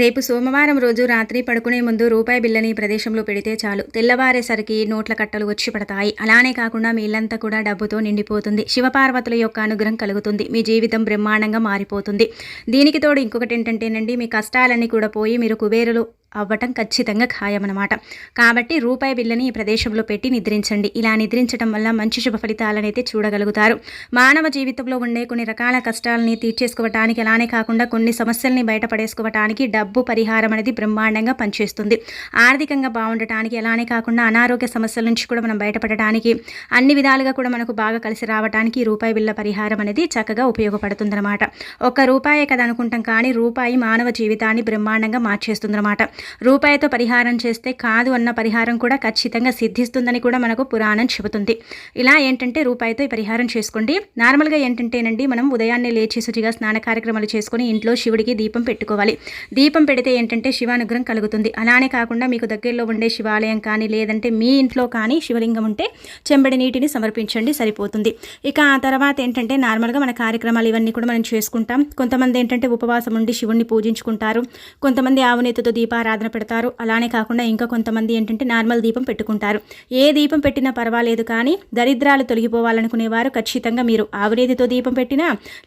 రేపు సోమవారం రోజు రాత్రి పడుకునే ముందు రూపాయి బిల్లని ప్రదేశంలో పెడితే చాలు. తెల్లవారేసరికి నోట్ల కట్టలు వచ్చి పడతాయి. అలానే కాకుండా మీ ఇల్లంతా కూడా డబ్బుతో నిండిపోతుంది. శివపార్వతుల యొక్క అనుగ్రహం కలుగుతుంది. మీ జీవితం బ్రహ్మాండంగా మారిపోతుంది. దీనికి తోడు ఇంకొకటి ఏంటంటేనండి మీ కష్టాలన్నీ కూడా పోయి మీరు కుబేరులు అవ్వటం ఖచ్చితంగా ఖాయమన్నమాట. కాబట్టి రూపాయి బిల్లని ఈ ప్రదేశంలో పెట్టి నిద్రించండి. ఇలా నిద్రించడం వల్ల మంచి శుభ ఫలితాలనైతే చూడగలుగుతారు. మానవ జీవితంలో ఉండే కొన్ని రకాల కష్టాలని తీర్చేసుకోవటానికి అలానే కాకుండా కొన్ని సమస్యల్ని బయటపడేసుకోవటానికి డబ్బు పరిహారం అనేది బ్రహ్మాండంగా పనిచేస్తుంది. ఆర్థికంగా బాగుండటానికి అలానే కాకుండా అనారోగ్య సమస్యల నుంచి కూడా మనం బయటపడటానికి అన్ని విధాలుగా కూడా మనకు బాగా కలిసి రావడానికి రూపాయి బిల్ల పరిహారం అనేది చక్కగా ఉపయోగపడుతుందన్నమాట. ఒక్క రూపాయే కదా అనుకుంటాం కానీ రూపాయి మానవ జీవితాన్ని బ్రహ్మాండంగా మార్చేస్తుందన్నమాట. రూపాయితో పరిహారం చేస్తే కాదు అన్న పరిహారం కూడా ఖచ్చితంగా సిద్ధిస్తుందని కూడా మనకు పురాణం చెబుతుంది. ఇలా ఏంటంటే రూపాయితో ఈ పరిహారం చేసుకోండి. నార్మల్గా ఏంటంటేనండి మనం ఉదయాన్నే లేచి శుచిగా స్నాన కార్యక్రమాలు చేసుకొని ఇంట్లో శివుడికి దీపం పెట్టుకోవాలి. దీపం పెడితే ఏంటంటే శివానుగ్రహం కలుగుతుంది. అలానే కాకుండా మీకు దగ్గరలో ఉండే శివాలయం కానీ లేదంటే మీ ఇంట్లో కానీ శివలింగం ఉంటే చెంబడి నీటిని సమర్పించండి సరిపోతుంది. ఇక ఆ తర్వాత ఏంటంటే నార్మల్గా మన కార్యక్రమాలు ఇవన్నీ కూడా మనం చేసుకుంటాం. కొంతమంది ఏంటంటే ఉపవాసం ఉండి శివుణ్ణి పూజించుకుంటారు. కొంతమంది ఆవునేతితో దీపారాధన ఆరాధన పెడతారు. అలానే కాకుండా ఇంకా కొంతమంది ఏంటంటే నార్మల్ దీపం పెట్టుకుంటారు. ఏ దీపం పెట్టినా పర్వాలేదు కానీ దరిద్రాలు తొలగిపోవాలనుకునేవారు ఖచ్చితంగా మీరు ఆవిరేదితో దీపం పెట్టినా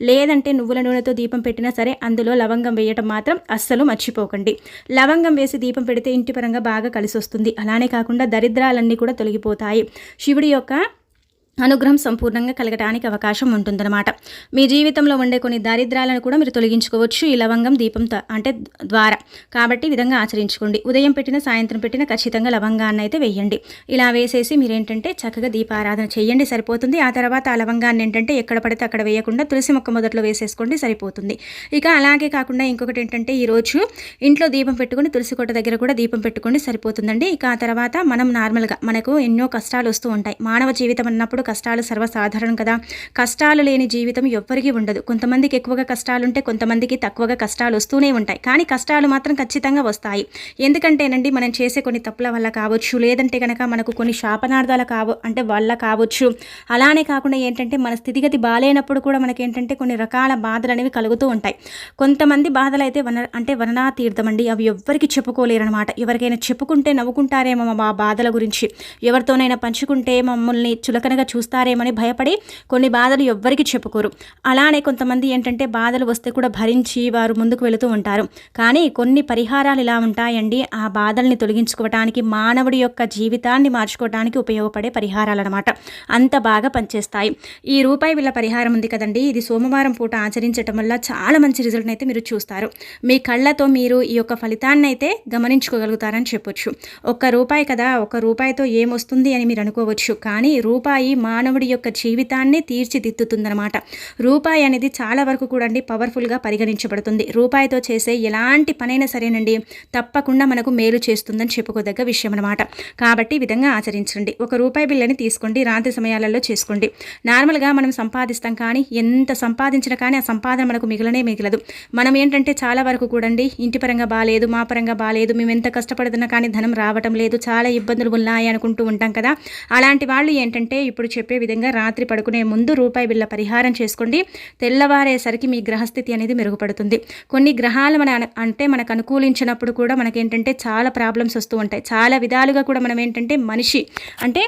లేదంటే నువ్వుల నూనెతో దీపం పెట్టినా సరే అందులో లవంగం వేయటం మాత్రం అస్సలు మర్చిపోకండి. లవంగం వేసి దీపం పెడితే ఇంటి పరంగా బాగా కలిసి వస్తుంది అలానే కాకుండా దరిద్రాలన్నీ కూడా తొలగిపోతాయి. శివుడి యొక్క అనుగ్రహం సంపూర్ణంగా కలగడానికి అవకాశం ఉంటుందన్నమాట. మీ జీవితంలో ఉండే కొన్ని దారిద్రాలను కూడా మీరు తొలగించుకోవచ్చు. ఈ లవంగం దీపం అంటే ద్వారా. కాబట్టి విధంగా ఆచరించుకోండి. ఉదయం పెట్టిన సాయంత్రం పెట్టిన ఖచ్చితంగా లవంగాన్ని అయితే వేయండి. ఇలా వేసేసి మీరేంటంటే చక్కగా దీపారాధన చేయండి సరిపోతుంది. ఆ తర్వాత ఆ లవంగాన్ని ఏంటంటే ఎక్కడ పడితే అక్కడ వేయకుండా తులసి మొక్క మొదట్లో వేసేసుకోండి సరిపోతుంది. ఇక అలాగే కాకుండా ఇంకొకటి ఏంటంటే ఈరోజు ఇంట్లో దీపం పెట్టుకుని తులసి కొట్ట దగ్గర కూడా దీపం పెట్టుకోండి సరిపోతుందండి. ఇక ఆ తర్వాత మనం నార్మల్గా మనకు ఎన్నో కష్టాలు వస్తూ ఉంటాయి. మానవ జీవితం అన్నప్పుడు కష్టాలు సర్వసాధారణం కదా. కష్టాలు లేని జీవితం ఎవ్వరికీ ఉండదు. కొంతమందికి ఎక్కువగా కష్టాలుంటే కొంతమందికి తక్కువగా కష్టాలు వస్తూనే ఉంటాయి. కానీ కష్టాలు మాత్రం ఖచ్చితంగా వస్తాయి. ఎందుకంటేనండి మనం చేసే కొన్ని తప్పుల వల్ల కావచ్చు లేదంటే కనుక మనకు కొన్ని శాపనార్థాలు కావు అంటే వల్ల కావచ్చు. అలానే కాకుండా ఏంటంటే మన స్థితిగతి బాగాలేనప్పుడు కూడా మనకి ఏంటంటే కొన్ని రకాల బాధలు అనేవి కలుగుతూ ఉంటాయి. కొంతమంది బాధలు అయితే వన అంటే వననా తీర్థం అండి. అవి ఎవ్వరికి చెప్పుకోలేరనమాట. ఎవరికైనా చెప్పుకుంటే నవ్వుకుంటారేమో మా బాధల గురించి. ఎవరితోనైనా పంచుకుంటే మమ్మల్ని చులకనగా చూస్తారేమని భయపడి కొన్ని బాధలు ఎవ్వరికి చెప్పుకోరు. అలానే కొంతమంది ఏంటంటే బాధలు వస్తే కూడా భరించి వారు ముందుకు వెళుతూ ఉంటారు. కానీ కొన్ని పరిహారాలు ఇలా ఉంటాయండి. ఆ బాధల్ని తొలగించుకోవటానికి మానవుడి యొక్క జీవితాన్ని మార్చుకోవడానికి ఉపయోగపడే పరిహారాలు అనమాట అంత బాగా పనిచేస్తాయి. ఈ రూపాయి వీళ్ళ పరిహారం ఉంది కదండి. ఇది సోమవారం పూట ఆచరించడం వల్ల చాలా మంచి రిజల్ట్ని అయితే మీరు చూస్తారు. మీ కళ్ళతో మీరు ఈ యొక్క ఫలితాన్ని అయితే గమనించుకోగలుగుతారని చెప్పొచ్చు. ఒక్క రూపాయి కదా ఒక రూపాయితో ఏమొస్తుంది అని మీరు అనుకోవచ్చు. కానీ రూపాయి మానవుడి యొక్క జీవితాన్ని తీర్చిదిద్దుతుందనమాట రూపాయి అనేది చాలా వరకు కూడా అండి పవర్ఫుల్గా పరిగణించబడుతుంది. రూపాయితో చేసే ఎలాంటి పనైనా సరేనండి తప్పకుండా మనకు మేలు చేస్తుందని చెప్పుకోదగ్గ విషయం అనమాట కాబట్టి ఈ విధంగా ఆచరించండి. ఒక రూపాయి బిల్లని తీసుకోండి రాత్రి సమయాలలో చేసుకోండి. నార్మల్గా మనం సంపాదిస్తాం కానీ ఎంత సంపాదించినా కానీ ఆ సంపాదన మనకు మిగిలనే మిగలదు. మనం ఏంటంటే చాలా వరకు కూడండి ఇంటి పరంగా బాగాలేదు మా పరంగా బాగాలేదు మేము ఎంత కష్టపడుతున్నా కానీ ధనం రావటం లేదు చాలా ఇబ్బందులు ఉన్నాయి అనుకుంటూ ఉంటాం కదా. అలాంటి వాళ్ళు ఏంటంటే ఇప్పుడు చెప్పే విధంగా రాత్రి పడుకునే ముందు రూపాయి బిళ్ళ పరిహారం చేసుకోండి. తెల్లవారేసరికి మీ గ్రహస్థితి అనేది మెరుగుపడుతుంది. కొన్ని గ్రహాలు మన అంటే మనకు అనుకూలించినప్పుడు కూడా మనకేంటంటే చాలా ప్రాబ్లమ్స్ వస్తూ ఉంటాయి. చాలా విధాలుగా కూడా మనం ఏంటంటే మనిషి అంటే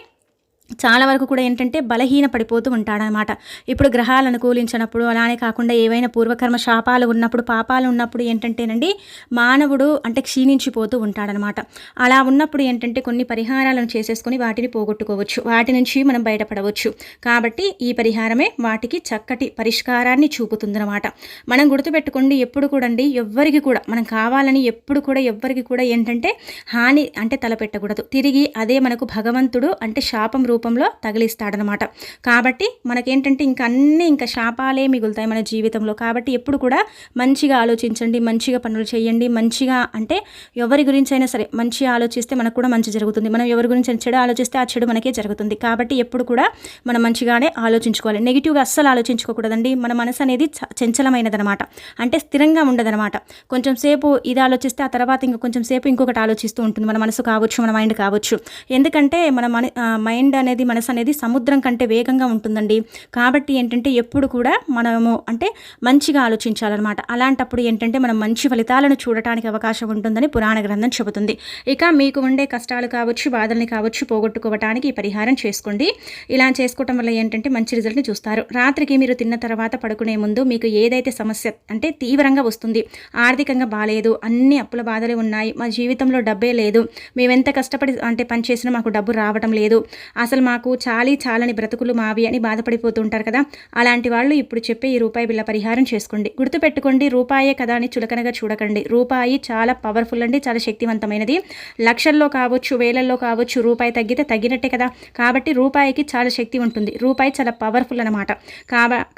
చాలా వరకు కూడా ఏంటంటే బలహీన పడిపోతూ ఉంటాడనమాట. ఇప్పుడు గ్రహాలు అనుకూలించినప్పుడు అలానే కాకుండా ఏవైనా పూర్వకర్మ శాపాలు ఉన్నప్పుడు పాపాలు ఉన్నప్పుడు ఏంటంటేనండి మానవుడు అంటే క్షీణించిపోతూ ఉంటాడనమాట. అలా ఉన్నప్పుడు ఏంటంటే కొన్ని పరిహారాలను చేసేసుకొని వాటిని పోగొట్టుకోవచ్చు. వాటి నుంచి మనం బయటపడవచ్చు. కాబట్టి ఈ పరిహారమే వాటికి చక్కటి పరిష్కారాన్ని చూపుతుందనమాట. మనం గుర్తుపెట్టుకోండి ఎప్పుడు కూడా అండి ఎవ్వరికి కూడా మనం కావాలని ఎప్పుడు కూడా ఎవ్వరికి కూడా ఏంటంటే హాని అంటే తలపెట్టకూడదు. తిరిగి అదే మనకు భగవంతుడు అంటే శాపం రూపంలో తగిలిస్తాడనమాట. కాబట్టి మనకేంటంటే ఇంకా అన్నీ ఇంకా శాపాలే మిగులుతాయి మన జీవితంలో. కాబట్టి ఎప్పుడు కూడా మంచిగా ఆలోచించండి మంచిగా పనులు చేయండి. మంచిగా అంటే ఎవరి గురించి అయినా సరే మంచి ఆలోచిస్తే మనకు కూడా మంచి జరుగుతుంది. మనం ఎవరి గురించి చెడు ఆలోచిస్తే ఆ చెడు మనకే జరుగుతుంది. కాబట్టి ఎప్పుడు కూడా మనం మంచిగానే ఆలోచించుకోవాలి. నెగిటివ్గా అస్సలు ఆలోచించుకోకూడదండి. మన మనసు అనేది చంచలమైనదనమాట. అంటే స్థిరంగా ఉండదనమాట. కొంచెం సేపు ఇది ఆలోచిస్తే ఆ తర్వాత ఇంకా కొంచెం సేపు ఇంకొకటి ఆలోచిస్తూ ఉంటుంది. మన మనసు కావచ్చు మన మైండ్ కావచ్చు. ఎందుకంటే మన మైండ్ అనేది మనసు అనేది సముద్రం కంటే వేగంగా ఉంటుందండి. కాబట్టి ఏంటంటే ఎప్పుడు కూడా మనము అంటే మంచిగా ఆలోచించాలన్నమాట. అలాంటప్పుడు ఏంటంటే మనం మంచి ఫలితాలను చూడటానికి అవకాశం ఉంటుందని పురాణ గ్రంథం చెబుతుంది. ఇక మీకు ఉండే కష్టాలు కావచ్చు బాధల్ని కావచ్చు పోగొట్టుకోవటానికి ఈ పరిహారం చేసుకోండి. ఇలా చేసుకోవటం వల్ల ఏంటంటే మంచి రిజల్ట్ని చూస్తారు. రాత్రికి మీరు తిన్న తర్వాత పడుకునే ముందు మీకు ఏదైతే సమస్య అంటే తీవ్రంగా వస్తుంది ఆర్థికంగా బాగాలేదు అన్ని అప్పుల బాధలు ఉన్నాయి మా జీవితంలో డబ్బే లేదు మేమెంత కష్టపడి అంటే పనిచేసినా మాకు డబ్బు రావటం లేదు అసలు మాకు చాలీ చాలని బ్రతుకులు మావి అని బాధపడిపోతుంటారు కదా. అలాంటి వాళ్ళు ఇప్పుడు చెప్పే ఈ రూపాయి బిల్ల పరిహారం చేసుకోండి. గుర్తుపెట్టుకోండి రూపాయే కదా అని చులకనగా చూడకండి. రూపాయి చాలా పవర్ఫుల్ అండి చాలా శక్తివంతమైనది. లక్షల్లో కావచ్చు వేలల్లో కావచ్చు రూపాయి తగ్గితే తగ్గినట్టే కదా. కాబట్టి రూపాయికి చాలా శక్తి ఉంటుంది. రూపాయి చాలా పవర్ఫుల్ అనమాట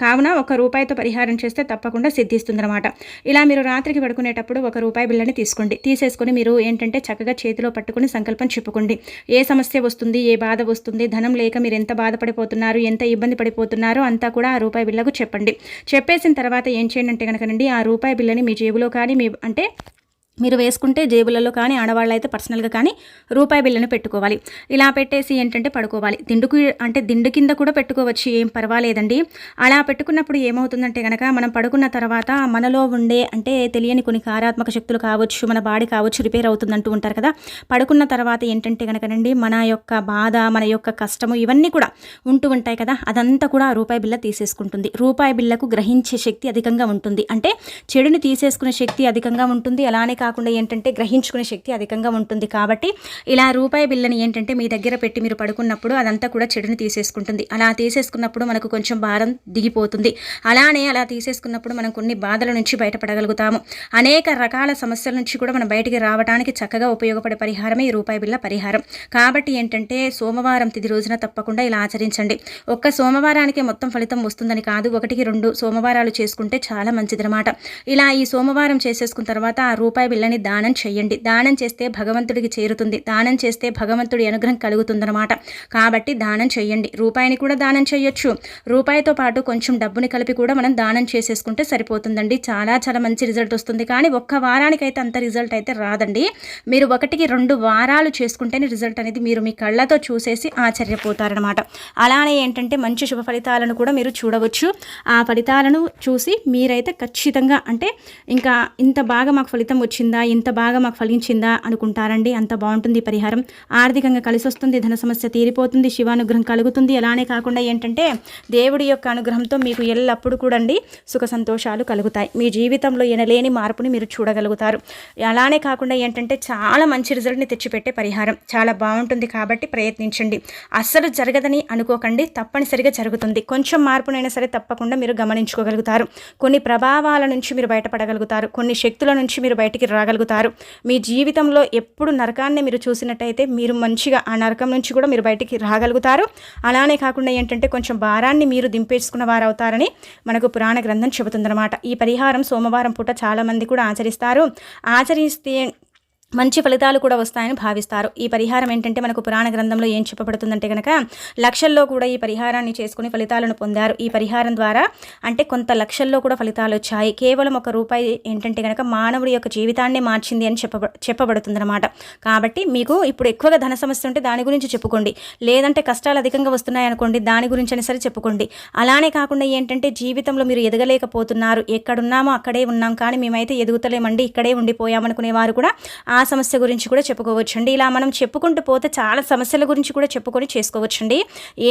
కావున ఒక రూపాయితో పరిహారం చేస్తే తప్పకుండా సిద్ధిస్తుంది అనమాట ఇలా మీరు రాత్రికి పడుకునేటప్పుడు ఒక రూపాయి బిల్లని తీసుకోండి. తీసేసుకొని మీరు ఏంటంటే చక్కగా చేతిలో పట్టుకుని సంకల్పం చెప్పుకోండి. ఏ సమస్య వస్తుంది ఏ బాధ వస్తుంది ధనం లేక మీరు ఎంత బాధపడిపోతున్నారు ఎంత ఇబ్బంది పడిపోతున్నారో అంతా కూడా ఆ రూపాయి బిల్లకు చెప్పండి. చెప్పేసిన తర్వాత ఏం చేయండి అంటే కనుకనండి ఆ రూపాయి బిల్లని మీ జేబులో కానీ మీ అంటే మీరు వేసుకుంటే జేబులలో కానీ ఆడవాళ్ళు అయితే పర్సనల్గా కానీ రూపాయి బిల్లును పెట్టుకోవాలి. ఇలా పెట్టేసి ఏంటంటే పడుకోవాలి. దిండుకు అంటే దిండు కింద కూడా పెట్టుకోవచ్చు ఏం పర్వాలేదండి. అలా పెట్టుకున్నప్పుడు ఏమవుతుందంటే కనుక మనం పడుకున్న తర్వాత మనలో ఉండే అంటే తెలియని కొన్ని కారాత్మక శక్తులు కావచ్చు మన బాడీ కావచ్చు రిపేర్ అవుతుందంటూ ఉంటారు కదా. పడుకున్న తర్వాత ఏంటంటే కనుకనండి మన యొక్క బాధ మన యొక్క కష్టము ఇవన్నీ కూడా ఉంటూ ఉంటాయి కదా. అదంతా కూడా రూపాయి బిల్ల తీసేసుకుంటుంది. రూపాయి బిల్లకు గ్రహించే శక్తి అధికంగా ఉంటుంది. అంటే చెడుని తీసేసుకునే శక్తి అధికంగా ఉంటుంది. అలానే కాకుండా ఏంటంటే గ్రహించుకునే శక్తి అధికంగా ఉంటుంది కాబట్టి ఇలా రూపాయి బిల్లని ఏంటంటే మీ దగ్గర పెట్టి మీరు పడుకున్నప్పుడు అదంతా కూడా చెడుని తీసేసుకుంటుంది. అలా తీసేసుకున్నప్పుడు మనకు కొంచెం భారం దిగిపోతుంది. అలానే అలా తీసేసుకున్నప్పుడు మనం కొన్ని బాధల నుంచి బయటపడగలుగుతాము. అనేక రకాల సమస్యల నుంచి కూడా మనం బయటికి రావడానికి చక్కగా ఉపయోగపడే పరిహారమే ఈ రూపాయి బిల్ల పరిహారం. కాబట్టి ఏంటంటే సోమవారం తిది రోజున తప్పకుండా ఇలా ఆచరించండి. ఒక్క సోమవారానికి మొత్తం ఫలితం వస్తుందని కాదు ఒకటికి రెండు సోమవారాలు చేసుకుంటే చాలా మంచిదనమాట ఇలా ఈ సోమవారం చేసేసుకున్న తర్వాత ఆ రూపాయి బిళ్ళని దానం చేయండి దానం చేస్తే భగవంతుడికి చేరుతుంది. దానం చేస్తే భగవంతుడి అనుగ్రహం కలుగుతుందన్నమాట. కాబట్టి దానం చేయండి రూపాయిని కూడా దానం చేయొచ్చు రూపాయితో పాటు కొంచెం డబ్బుని కలిపి కూడా మనం దానం చేసేసుకుంటే సరిపోతుందండి. చాలా చాలా మంచి రిజల్ట్ వస్తుంది. కానీ ఒక్క వారానికైతే అంత రిజల్ట్ అయితే రాదండి. మీరు ఒకటికి రెండు వారాలు చేసుకుంటేనే రిజల్ట్ అనేది మీరు మీ కళ్ళతో చూసేసి ఆశ్చర్యపోతారనమాట అలానే ఏంటంటే మంచి శుభ ఫలితాలను కూడా మీరు చూడవచ్చు. ఆ ఫలితాలను చూసి మీరైతే ఖచ్చితంగా అంటే ఇంకా ఇంత బాగా మాకు ఫలితం వచ్చింది వచ్చిందా ఇంత బాగా మాకు ఫలించిందా? అనుకుంటారండి. అంత బాగుంటుంది పరిహారం. ఆర్థికంగా కలిసి వస్తుంది ధన సమస్య తీరిపోతుంది శివానుగ్రహం కలుగుతుంది. అలానే కాకుండా ఏంటంటే దేవుడి యొక్క అనుగ్రహంతో మీకు ఎల్లప్పుడూ కూడా సుఖ సంతోషాలు కలుగుతాయి. మీ జీవితంలో ఎనలేని మార్పుని మీరు చూడగలుగుతారు. అలానే కాకుండా ఏంటంటే చాలా మంచి రిజల్ట్ని తెచ్చిపెట్టే పరిహారం. చాలా బాగుంటుంది కాబట్టి ప్రయత్నించండి. అస్సలు జరగదని అనుకోకండి. తప్పనిసరిగా జరుగుతుంది. కొంచెం మార్పునైనా సరే తప్పకుండా మీరు గమనించుకోగలుగుతారు. కొన్ని ప్రభావాల నుంచి మీరు బయటపడగలుగుతారు. కొన్ని శక్తుల నుంచి మీరు బయటికి రాగలుగుతారు. మీ జీవితంలో ఎప్పుడు నరకాన్ని మీరు చూసినట్టయితే మీరు మంచిగా ఆ నరకం నుంచి కూడా మీరు బయటికి రాగలుగుతారు. అలానే కాకుండా ఏంటంటే కొంచెం భారాన్ని మీరు దింపేసుకున్న వారు అవుతారని మనకు పురాణ గ్రంథం చెబుతుందన్నమాట. ఈ పరిహారం సోమవారం పూట చాలామంది కూడా ఆచరిస్తారు. ఆచరిస్తే మంచి ఫలితాలు కూడా వస్తాయని భావిస్తారు. ఈ పరిహారం ఏంటంటే మనకు పురాణ గ్రంథంలో ఏం చెప్పబడుతుందంటే కనుక లక్షల్లో కూడా ఈ పరిహారాన్ని చేసుకుని ఫలితాలను పొందారు. ఈ పరిహారం ద్వారా అంటే కొంత లక్షల్లో కూడా ఫలితాలు వచ్చాయి. కేవలం ఒక రూపాయి ఏంటంటే కనుక మానవుడి యొక్క జీవితాన్ని మార్చింది అని చెప్పబ చెప్పబడుతుందన్నమాట. కాబట్టి మీకు ఇప్పుడు ఎక్కువగా ధన సమస్య ఉంటే దాని గురించి చెప్పుకోండి. లేదంటే కష్టాలు అధికంగా వస్తున్నాయి అనుకోండి దాని గురించి అని సరే చెప్పుకోండి. అలానే కాకుండా ఏంటంటే జీవితంలో మీరు ఎదగలేకపోతున్నారు. ఎక్కడున్నామో అక్కడే ఉన్నాం కానీ మేమైతే ఎదుగుతలేమండి ఇక్కడే ఉండిపోయామనుకునే వారు కూడా ఆ సమస్య గురించి కూడా చెప్పుకోవచ్చండి. ఇలా మనం చెప్పుకుంటూ పోతే చాలా సమస్యల గురించి కూడా చెప్పుకొని చేసుకోవచ్చండి.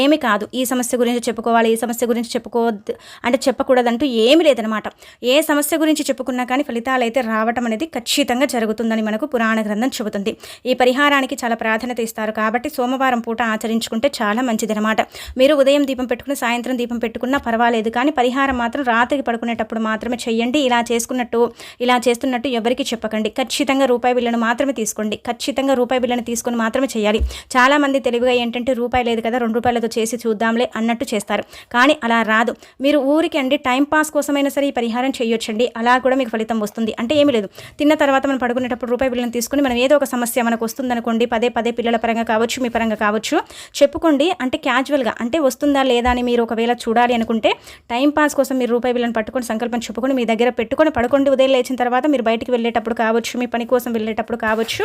ఏమి కాదు. ఈ సమస్య గురించి చెప్పుకోవాలి ఈ సమస్య గురించి చెప్పుకోవద్దు అంటే చెప్పకూడదంటూ ఏమి లేదనమాట. ఏ సమస్య గురించి చెప్పుకున్నా కానీ ఫలితాలు అయితే రావటం అనేది ఖచ్చితంగా జరుగుతుందని మనకు పురాణ గ్రంథం చెబుతుంది. ఈ పరిహారానికి చాలా ప్రాధాన్యత ఇస్తారు. కాబట్టి సోమవారం పూట ఆచరించుకుంటే చాలా మంచిదనమాట. మీరు ఉదయం దీపం పెట్టుకుని సాయంత్రం దీపం పెట్టుకున్నా పర్వాలేదు. కానీ పరిహారం మాత్రం రాత్రికి పడుకునేటప్పుడు మాత్రమే చెయ్యండి. ఇలా చేసుకున్నట్టు ఇలా చేస్తున్నట్టు ఎవరికి చెప్పకండి. ఖచ్చితంగా రూపాయి బిల్లను మాత్రమే తీసుకోండి. ఖచ్చితంగా రూపాయి బిల్లని తీసుకొని మాత్రమే చేయాలి. చాలామంది తెలివిగా ఏంటంటే రూపాయి లేదు కదా రెండు రూపాయలతో చేసి చూద్దాంలే అన్నట్టు చేస్తారు. కానీ అలా రాదు. మీరు ఊరికి అండి టైం పాస్ కోసమైనా సరే ఈ పరిహారం చేయొచ్చండి. అలా కూడా మీకు ఫలితం వస్తుంది. అంటే ఏమీ లేదు. తిన్న తర్వాత మనం పడుకునేటప్పుడు రూపాయి బిల్లని తీసుకుని మనం ఏదో ఒక సమస్య మనకు వస్తుందనుకోండి పదే పదే పిల్లల పరంగా కావచ్చు మీ పరంగా కావచ్చు చెప్పుకోండి. అంటే క్యాజువల్గా అంటే వస్తుందా లేదా అని మీరు ఒకవేళ చూడాలి అనుకుంటే టైం పాస్ కోసం మీరు రూపాయి బిల్లను పట్టుకొని సంకల్పం చెప్పుకొని మీ దగ్గర పెట్టుకొని పడుకోండి. ఉదయం లేచిన తర్వాత మీరు బయటికి వెళ్ళేటప్పుడు కావచ్చు మీ పని కోసం వెళ్ళేటప్పుడు వెళ్ళేటప్పుడు కావచ్చు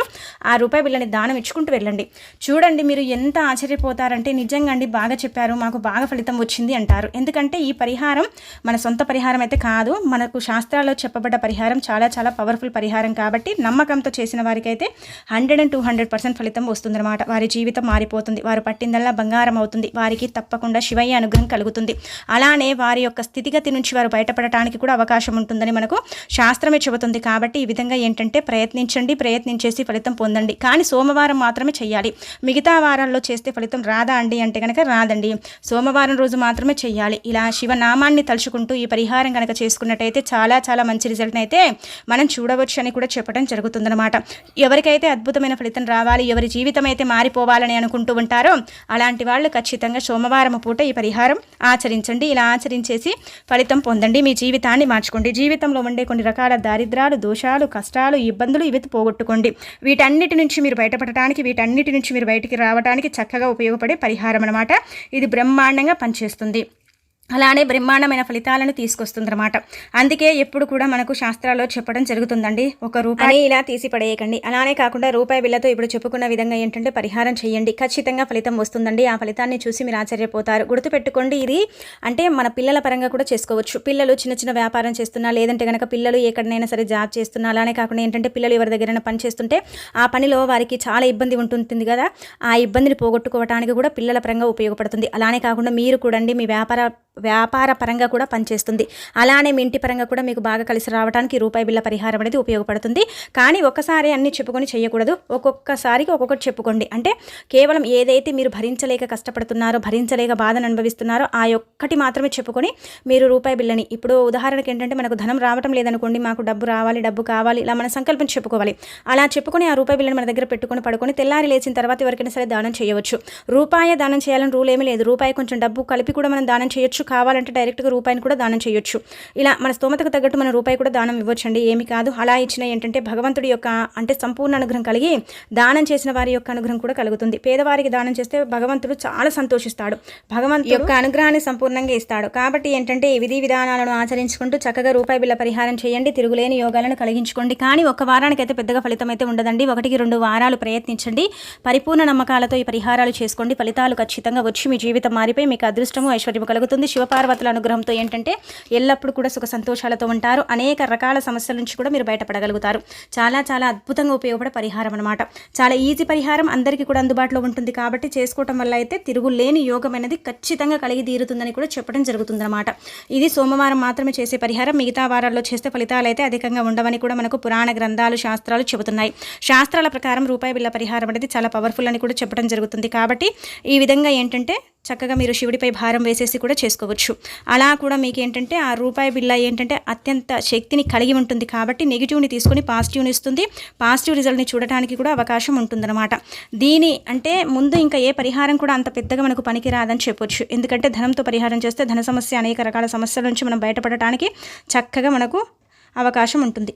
ఆ రూపాయి బిల్లని దానం ఇచ్చుకుంటూ వెళ్ళండి. చూడండి మీరు ఎంత ఆశ్చర్యపోతారంటే నిజంగా అండి బాగా చెప్పారు మాకు బాగా ఫలితం వచ్చింది అంటారు. ఎందుకంటే ఈ పరిహారం మన సొంత పరిహారం అయితే కాదు మనకు శాస్త్రాల్లో చెప్పబడ్డ పరిహారం చాలా చాలా పవర్ఫుల్ పరిహారం కాబట్టి నమ్మకంతో చేసిన వారికైతే hundred and two hundred percent ఫలితం వస్తుందన్నమాట. వారి జీవితం మారిపోతుంది వారు పట్టిందల్లా బంగారం అవుతుంది వారికి తప్పకుండా శివయ్య అనుగ్రహం కలుగుతుంది. అలానే వారి యొక్క స్థితిగతి నుంచి వారు బయటపడటానికి కూడా అవకాశం ఉంటుందని మనకు శాస్త్రమే చెబుతుంది. కాబట్టి ఈ విధంగా ఏంటంటే ప్రయత్నించండి ప్రయత్నించేసి ఫలితం పొందండి. కానీ సోమవారం మాత్రమే చేయాలి మిగతా వారాల్లో చేస్తే ఫలితం రాదా అండి అంటే కనుక రాదండి. సోమవారం రోజు మాత్రమే చేయాలి ఇలా శివనామాన్ని తలుచుకుంటూ ఈ పరిహారం కనుక చేసుకున్నట్టయితే చాలా చాలా మంచి రిజల్ట్ని అయితే మనం చూడవచ్చు అని కూడా చెప్పడం జరుగుతుందన్నమాట. ఎవరికైతే అద్భుతమైన ఫలితం రావాలి ఎవరి జీవితం అయితే మారిపోవాలని అనుకుంటూ ఉంటారో అలాంటి వాళ్ళు ఖచ్చితంగా సోమవారం పూట ఈ పరిహారం ఆచరించండి. ఇలా ఆచరించేసి ఫలితం పొందండి. మీ జీవితాన్ని మార్చుకోండి. జీవితంలో ఉండే కొన్ని రకాల దారిద్రాలు దోషాలు కష్టాలు ఇబ్బందులు ఇవి పోగొట్టుకోండి వీటన్నిటి నుంచి మీరు బయటపడటానికి వీటన్నిటి నుంచి మీరు బయటికి రావడానికి చక్కగా ఉపయోగపడే పరిహారం అనమాట ఇది బ్రహ్మాండంగా పనిచేస్తుంది. అలానే బ్రహ్మాండమైన ఫలితాలను తీసుకొస్తుందన్నమాట. అందుకే ఎప్పుడు కూడా మనకు శాస్త్రాల్లో చెప్పడం జరుగుతుందండి. ఒక రూపాయి ఇలా తీసి పడేయకండి అలానే కాకుండా రూపాయి బిల్లతో ఇప్పుడు చెప్పుకున్న విధంగా ఏంటంటే పరిహారం చేయండి. ఖచ్చితంగా ఫలితం వస్తుందండి. ఆ ఫలితాన్ని చూసి మీరు ఆశ్చర్యపోతారు. గుర్తుపెట్టుకోండి ఇది అంటే మన పిల్లల పరంగా కూడా చేసుకోవచ్చు. పిల్లలు చిన్న చిన్న వ్యాపారం చేస్తున్నా లేదంటే కనుక పిల్లలు ఎక్కడనైనా సరే జాబ్ చేస్తున్నా అలానే కాకుండా ఏంటంటే పిల్లలు ఎవరి దగ్గరైనా పని చేస్తుంటే ఆ పనిలో వారికి చాలా ఇబ్బంది ఉంటుంది కదా. ఆ ఇబ్బందిని పోగొట్టుకోవడానికి కూడా పిల్లల పరంగా ఉపయోగపడుతుంది. అలానే కాకుండా మీరు కూడా మీ వ్యాపార వ్యాపార పరంగా కూడా పనిచేస్తుంది. అలానే మీ ఇంటి పరంగా కూడా మీకు బాగా కలిసి రావడానికి రూపాయి బిల్ల పరిహారం అనేది ఉపయోగపడుతుంది. కానీ ఒక్కసారి అన్ని చెప్పుకొని చేయకూడదు ఒక్కొక్కసారికి ఒక్కొక్కటి చెప్పుకోండి. అంటే కేవలం ఏదైతే మీరు భరించలేక కష్టపడుతున్నారో భరించలేక బాధను అనుభవిస్తున్నారో ఆ ఒక్కటి మాత్రమే చెప్పుకొని మీరు రూపాయి బిల్లని ఇప్పుడు ఉదాహరణకి ఏంటంటే మనకు ధనం రావటం లేదనుకోండి మాకు డబ్బు రావాలి డబ్బు కావాలి ఇలా మన సంకల్పం చెప్పుకోవాలి. అలా చెప్పుకొని ఆ రూపాయి బిల్లని మన దగ్గర పెట్టుకొని పడుకొని తెల్లారి లేచిన తర్వాత ఎవరికైనా సరే దానం చేయవచ్చు. రూపాయి దానం చేయాలని రూల్ ఏమీ లేదు. రూపాయి కొంచెం డబ్బు కలిపి కూడా మనం దానం చేయొచ్చు. కావాలంటే డైరెక్ట్గా రూపాయిని కూడా దానం చేయొచ్చు. ఇలా మన స్తోమతకు తగ్గట్టు మన రూపాయి కూడా దానం ఇవ్వచ్చండి. ఏమి కాదు. అలా ఇచ్చిన ఏంటంటే భగవంతుడి యొక్క అంటే సంపూర్ణ అనుగ్రహం కలిగి దానం చేసిన వారి యొక్క అనుగ్రహం కూడా కలుగుతుంది. పేదవారికి దానం చేస్తే భగవంతుడు చాలా సంతోషిస్తాడు. భగవంతు యొక్క అనుగ్రహాన్ని సంపూర్ణంగా ఇస్తాడు. కాబట్టి ఏంటంటే విధి విధానాలను ఆచరించుకుంటూ చక్కగా రూపాయి బిల్ల పరిహారం చేయండి. తిరుగులేని యోగాలను కలిగించుకోండి. కానీ ఒక వారానికి అయితే పెద్దగా ఫలితం అయితే ఉండదండి. ఒకటికి రెండు వారాలు ప్రయత్నించండి. పరిపూర్ణ నమ్మకాలతో ఈ పరిహారాలు చేసుకోండి. ఫలితాలు ఖచ్చితంగా వచ్చి మీ జీవితం మారిపోయి మీకు అదృష్టము ఐశ్వర్యము కలుగుతుంది. శివపార్వతుల అనుగ్రహంతో ఏంటంటే ఎల్లప్పుడూ కూడా సుఖ సంతోషాలతో ఉంటారు. అనేక రకాల సమస్యల నుంచి కూడా మీరు బయటపడగలుగుతారు. చాలా చాలా అద్భుతంగా ఉపయోగపడే పరిహారం అనమాట చాలా ఈజీ పరిహారం అందరికీ కూడా అందుబాటులో ఉంటుంది కాబట్టి చేసుకోవటం వల్ల అయితే తిరుగులేని యోగం అనేది ఖచ్చితంగా కలిగి తీరుతుందని కూడా చెప్పడం జరుగుతుందన్నమాట ఇది సోమవారం మాత్రమే చేసే పరిహారం. మిగతా వారాల్లో చేస్తే ఫలితాలు అయితే అధికంగా ఉండవని కూడా మనకు పురాణ గ్రంథాలు శాస్త్రాలు చెబుతున్నాయి. శాస్త్రాల ప్రకారం రూపాయి బిల్ల పరిహారం అనేది చాలా పవర్ఫుల్ అని కూడా చెప్పడం జరుగుతుంది కాబట్టి ఈ విధంగా ఏంటంటే చక్కగా మీరు శివుడిపై భారం వేసేసి కూడా చేసుకోవచ్చు. అలా కూడా మీకు ఏంటంటే ఆ రూపాయి బిల్ల ఏంటంటే అత్యంత శక్తిని కలిగి ఉంటుంది కాబట్టి నెగిటివ్ని తీసుకొని పాజిటివ్ని ఇస్తుంది. పాజిటివ్ రిజల్ట్ని చూడటానికి కూడా అవకాశం ఉంటుందన్నమాట. దీని అంటే ముందు ఇంకా ఏ పరిహారం కూడా అంత పెద్దగా మనకు పనికిరాదని చెప్పొచ్చు. ఎందుకంటే ధనంతో పరిహారం చేస్తే ధన సమస్య అనేక రకాల సమస్యల నుంచి మనం బయటపడటానికి చక్కగా మనకు అవకాశం ఉంటుంది.